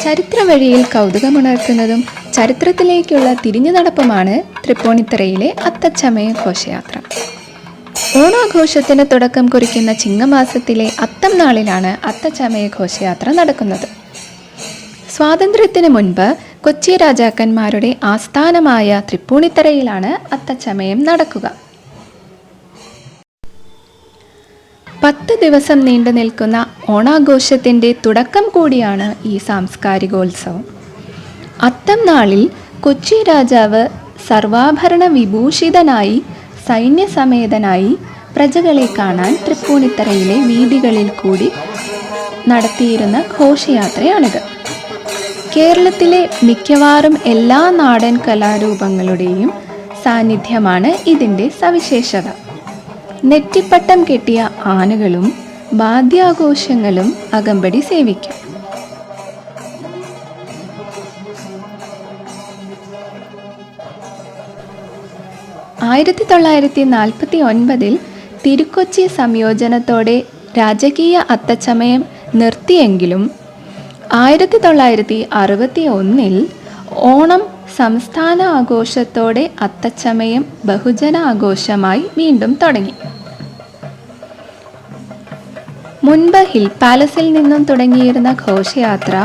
ചരിത്ര വഴിയിൽ കൗതുകമുണർത്തുന്നതും ചരിത്രത്തിലേക്കുള്ള തിരിഞ്ഞു നടപ്പുമാണ് തൃപ്പൂണിത്തറയിലെ അത്തച്ചമയ ഘോഷയാത്ര. ഓണാഘോഷത്തിന് തുടക്കം കുറിക്കുന്ന ചിങ്ങമാസത്തിലെ അത്തം നാളിലാണ് അത്തച്ചമയ ഘോഷയാത്ര നടക്കുന്നത്. സ്വാതന്ത്ര്യത്തിന് മുൻപ് കൊച്ചി രാജാക്കന്മാരുടെ ആസ്ഥാനമായ തൃപ്പൂണിത്തറയിലാണ് അത്തച്ചമയം നടക്കുക. പത്ത് ദിവസം നീണ്ടു നിൽക്കുന്ന ഓണാഘോഷത്തിന്റെ തുടക്കം കൂടിയാണ് ഈ സാംസ്കാരികോത്സവം. അത്തം നാളിൽ കൊച്ചി രാജാവ് സർവാഭരണ വിഭൂഷിതനായി സൈന്യസമേതനായി പ്രജകളെ കാണാൻ തൃപ്പൂണിത്തറയിലെ വീതികളിൽ കൂടി നടത്തിയിരുന്ന ഘോഷയാത്രയാണിത്. കേരളത്തിലെ മിക്കവാറും എല്ലാ നാടൻ കലാരൂപങ്ങളുടെയും സാന്നിധ്യമാണ് ഇതിന്റെ സവിശേഷത. നെറ്റിപ്പട്ടം കെട്ടിയ ആനകളും വാദ്യാഘോഷങ്ങളും അകമ്പടി സേവിക്കും. ആയിരത്തി തൊള്ളായിരത്തി നാൽപ്പത്തി ഒൻപതിൽ തിരുക്കൊച്ചി സംയോജനത്തോടെ രാജകീയ അത്തച്ചമയം നിർത്തിയെങ്കിലും ആയിരത്തി തൊള്ളായിരത്തി അറുപത്തി ഒന്നിൽ ഓണം സംസ്ഥാന ആഘോഷത്തോടെ അത്തച്ചമയം ബഹുജന ആഘോഷമായി വീണ്ടും തുടങ്ങി. മുൻപ് ഹിൽ പാലസിൽ നിന്നും തുടങ്ങിയിരുന്ന ഘോഷയാത്ര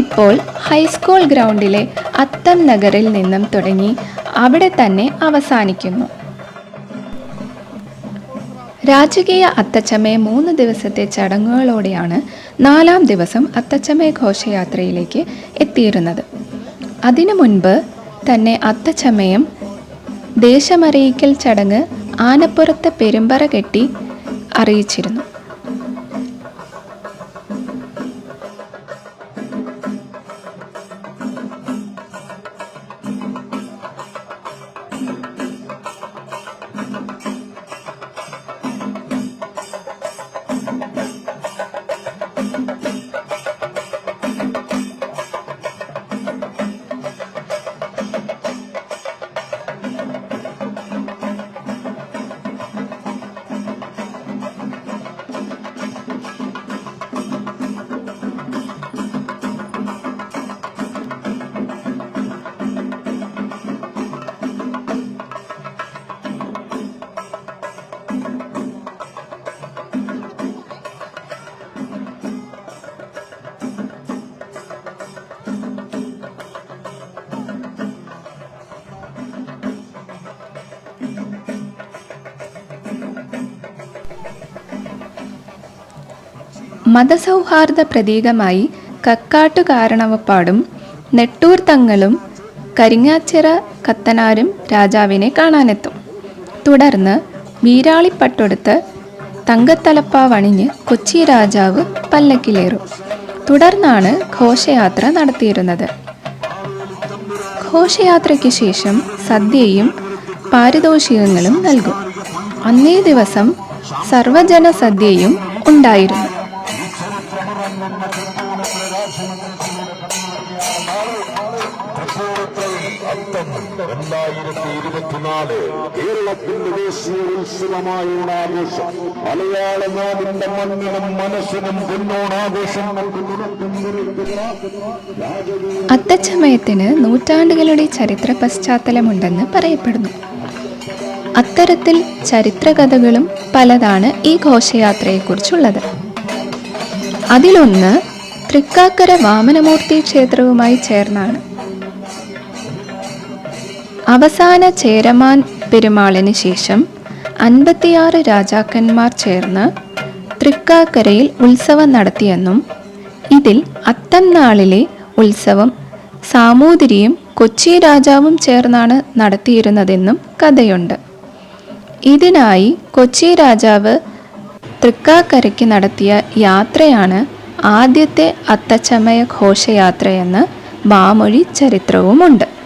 ഇപ്പോൾ ഹൈസ്കൂൾ ഗ്രൗണ്ടിലെ അത്തം നഗറിൽ നിന്നും തുടങ്ങി അവിടെ തന്നെ അവസാനിക്കുന്നു. രാജകീയ അത്തച്ചമയ മൂന്ന് ദിവസത്തെ ചടങ്ങുകളോടെയാണ് നാലാം ദിവസം അത്തച്ചമയ ഘോഷയാത്രയിലേക്ക് എത്തിയിരുന്നത്. അതിനു മുൻപ് തന്നെ അത്തച്ചമയം ദേശമറിയിക്കൽ ചടങ്ങ് ആനപ്പുറത്തെ പെരുമ്പറ കെട്ടി അറിയിച്ചിരുന്നു. മതസൗഹാർദ്ദ പ്രതീകമായി കക്കാട്ടു കാരണവപ്പാടും നെട്ടൂർ തങ്ങളും കരിങ്ങാച്ചിറ കത്തനാരും രാജാവിനെ കാണാനെത്തും. തുടർന്ന് വീരാളിപ്പട്ടൊടുത്ത് തങ്കത്തലപ്പാവണിഞ്ഞ് കൊച്ചി രാജാവ് പല്ലക്കിലേറും. തുടർന്നാണ് ഘോഷയാത്ര നടത്തിയിരുന്നത്. ഘോഷയാത്രയ്ക്ക് ശേഷം സദ്യയും പാരിതോഷികങ്ങളും നൽകും. അന്നേ ദിവസം സർവജന സദ്യയും ഉണ്ടായിരുന്നു. രണ്ടായിരത്തി ഇരുപത്തിനാല് കേരളത്തിന്റെ ദേശീയ ഉത്സവമായ ഓണാഘോഷം മലയാള നാടിന്റെ മണ്ണിനും മനസ്സിനും പൊന്നോണാഘോഷം അത്തച്ചമയത്തിന് നൂറ്റാണ്ടുകളുടെ ചരിത്ര പശ്ചാത്തലമുണ്ടെന്ന് പറയപ്പെടുന്നു. അത്തരത്തിൽ ചരിത്രകഥകളും പലതാണ് ഈ ഘോഷയാത്രയെക്കുറിച്ചുള്ളത്. അതിലൊന്ന് തൃക്കാക്കര വാമനമൂർത്തി ക്ഷേത്രവുമായി ചേർന്നാണ്. അവസാന ചേരമാൻ പെരുമാളിന് ശേഷം അൻപത്തിയാറ് രാജാക്കന്മാർ ചേർന്ന് തൃക്കാക്കരയിൽ ഉത്സവം നടത്തിയെന്നും ഇതിൽ അത്തം നാളിലെ ഉത്സവം സാമൂതിരിയും കൊച്ചി രാജാവും ചേർന്നാണ് നടത്തിയിരുന്നതെന്നും കഥയുണ്ട്. ഇതിനായി കൊച്ചി രാജാവ് തൃക്കാക്കരയ്ക്ക് നടത്തിയ യാത്രയാണ് ആദ്യത്തെ അത്തച്ചമയ ഘോഷയാത്രയെന്ന് വാമൊഴി ചരിത്രവുമുണ്ട്.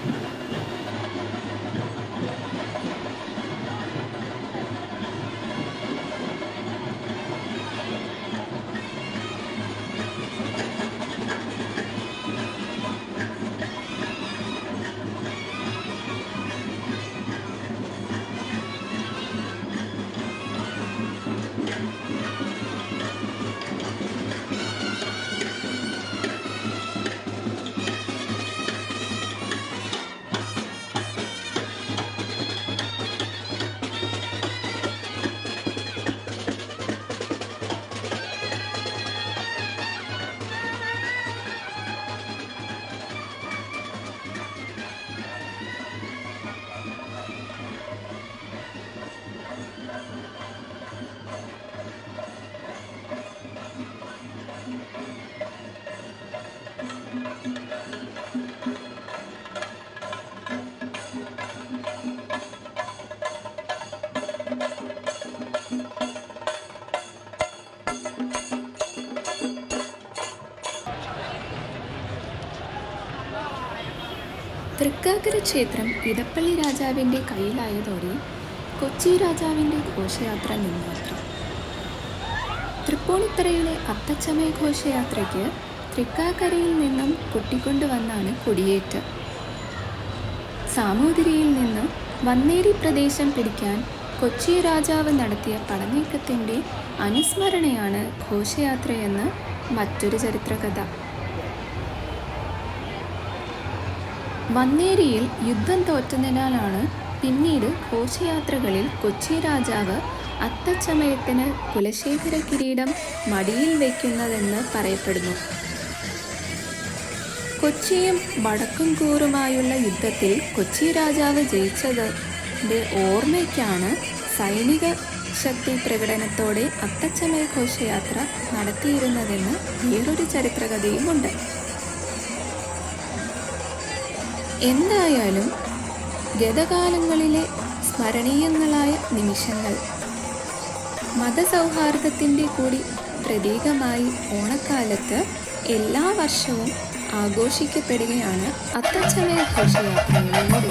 തൃക്കാക്കര ക്ഷേത്രം ഇടപ്പള്ളി രാജാവിന്റെ കയ്യിലായതോടെ കൊച്ചി രാജാവിന്റെ ഘോഷയാത്ര നിന്നുമാത്രം തൃപ്പൂണിത്തറയിലെ അത്തച്ചമയ ഘോഷയാത്രയ്ക്ക് തൃക്കാക്കരയിൽ നിന്നും കൊട്ടിക്കൊണ്ടുവന്നാണ് കൊടിയേറ്റ്. സാമൂതിരിയിൽ നിന്ന് വന്നേരി പ്രദേശം പിടിക്കാൻ കൊച്ചി രാജാവ് നടത്തിയ പടനീക്കത്തിന്റെ അനുസ്മരണയാണ് ഘോഷയാത്രയെന്ന് മറ്റൊരു ചരിത്രകഥ. വന്നേരിയിൽ യുദ്ധം തോറ്റതിനാലാണ് പിന്നീട് ഘോഷയാത്രകളിൽ കൊച്ചി രാജാവ് അത്തച്ചമയത്തിന് കുലശേഖര കിരീടം മടിയിൽ വയ്ക്കുന്നതെന്ന് പറയപ്പെടുന്നു. കൊച്ചിയും വടക്കുംകൂറുമായുള്ള യുദ്ധത്തിൽ കൊച്ചി രാജാവ് ജയിച്ചതിന്റെ ഓർമ്മയ്ക്കാണ് സൈനിക ശക്തി പ്രകടനത്തോടെ അത്തച്ചമയ ഘോഷയാത്ര നടത്തിയിരുന്നതെന്ന് വേറൊരു ചരിത്രകഥയുമുണ്ട് എന്തായാലും ഗതകാലങ്ങളിലെ സ്മരണീയങ്ങളായ നിമിഷങ്ങൾ മതസൗഹാർദ്ദത്തിന്റെ കൂടി പ്രതീകമായി ഓണക്കാലത്ത് എല്ലാ വർഷവും ആഘോഷിക്കപ്പെടുകയാണ് അത്തച്ചമയ ഘോഷയാത്രകളിലൂടെ.